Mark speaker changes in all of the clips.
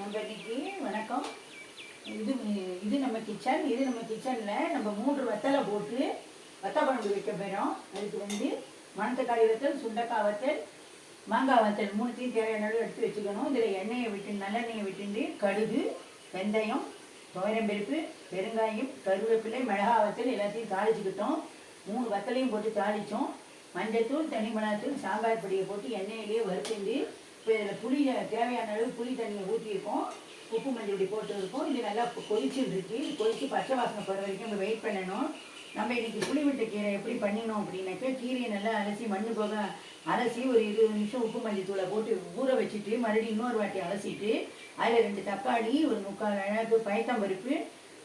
Speaker 1: நம்ம இன்னைக்கு வணக்கம். இது இது நம்ம கிச்சன் இது நம்ம கிச்சனில் நம்ம மூன்று வத்தலை போட்டு வத்த குழம்பு வைக்க போகிறோம் அதுக்கு வந்து மணத்தக்காளி வத்தல் சுண்டக்காய் வத்தல் மாங்காய் வத்தல் மூணுத்தையும் தேவையான அளவு எடுத்து வச்சுக்கணும். இதில் எண்ணெயை விட்டு நல்லெண்ணெயை விட்டுண்டு கடுகு வெந்தயம் துவரம்பருப்பு பெருங்காயம் கருவேப்பிலை மிளகா வத்தல் எல்லாத்தையும் தாளிச்சுக்கிட்டோம். மூணு வத்தலையும் போட்டு தாளித்தோம் மஞ்சத்தூள் தனி மிளகாத்தூள் சாம்பார் பொடியை போட்டு எண்ணெயிலேயே வறுத்துண்டு இப்போ இதில் புளி தேவையான அளவு புளி தண்ணியை ஊற்றியிருக்கோம் உப்பு மஞ்சள் இப்படி போட்டு இருக்கோம். இது நல்லா கொதிச்சுட்டு கொதித்து பச்சை வாசனை போகிற வரைக்கும் நம்ம வெயிட் பண்ணணும். நம்ம இன்னைக்கு புளி விட்ட கீரை எப்படி பண்ணினோம் அப்படின்னாக்க கீரையை நல்லா அலசி மண்ணு போக அலசி ஒரு இருபது நிமிஷம் உப்பு மஞ்சள் தூளை போட்டு ஊற வச்சுட்டு மறுபடியும் இன்னொரு வாட்டி அலசிட்டு அதில் ரெண்டு தக்காளி ஒரு முக்கால் அழகு பயத்தம்பருப்பு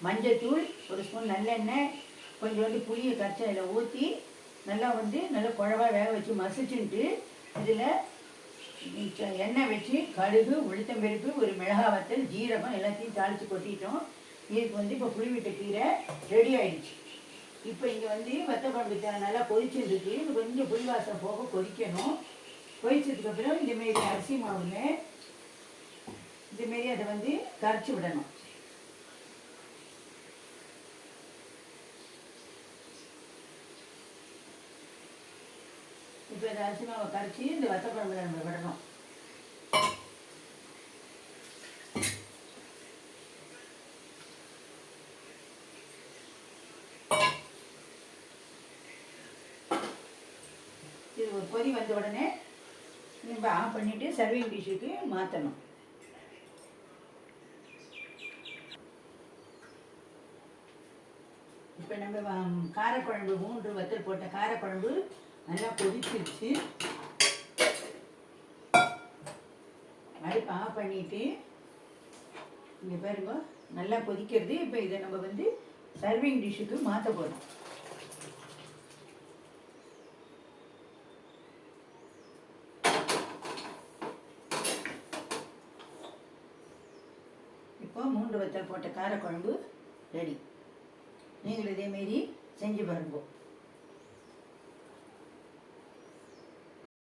Speaker 1: மஞ்சத்தூள் ஒரு ஸ்பூன் நல்லெண்ணெய் கொஞ்சோண்டு புளியை கரைச்சி அதில் ஊற்றி நல்லா வந்து நல்லா குழவா வேக வச்சு மசிச்சுட்டு இதில் எண்ணெய் வச்சு கடுகு உளுத்தம்பருப்பு ஒரு மிளகா வத்தல் ஜீரகம் எல்லாத்தையும் தாளித்து கொட்டிட்டோம். இதுக்கு வந்து இப்போ புளிவிட்ட கீரை ரெடி ஆயிடுச்சு. இப்போ இங்கே வந்து வத்த குழம்பு நல்லா கொதிச்சிருக்கு இது கொஞ்சம் புளி வாசம் போக கொதிக்கணும். கொதிச்சதுக்கப்புறம் இந்தமாரி அரிசி மாவுல இதேமாரி அதை வந்து கரைச்சி விடணும். இப்போ இந்த அரிசி மாவை கரைச்சி இந்த வத்த குழம்புல நம்ம விடணும். இது ஒரு கொதி வந்த உடனே நம்ம ஆஃப் பண்ணிட்டு சர்விங் டிஷ்ஷுக்கு மாற்றணும் இப்போ நம்ம காரக்குழம்பு மூன்று வத்தல் போட்ட காரக்குழம்பு நல்லா கொதிச்சிருச்சு. அடுப்பு ஆஃப் பண்ணிட்டு இங்கே பாருங்க நல்லா கொதிக்கிறது. இப்போ இதை நம்ம வந்து சர்விங் டிஷ்ஷுக்கு மாற்ற போகிறோம் இப்போ மூன்று வத்தல் போட்ட காரக்குழம்பு ரெடி நீங்கள் இதேமாரி செஞ்சு பாருங்க.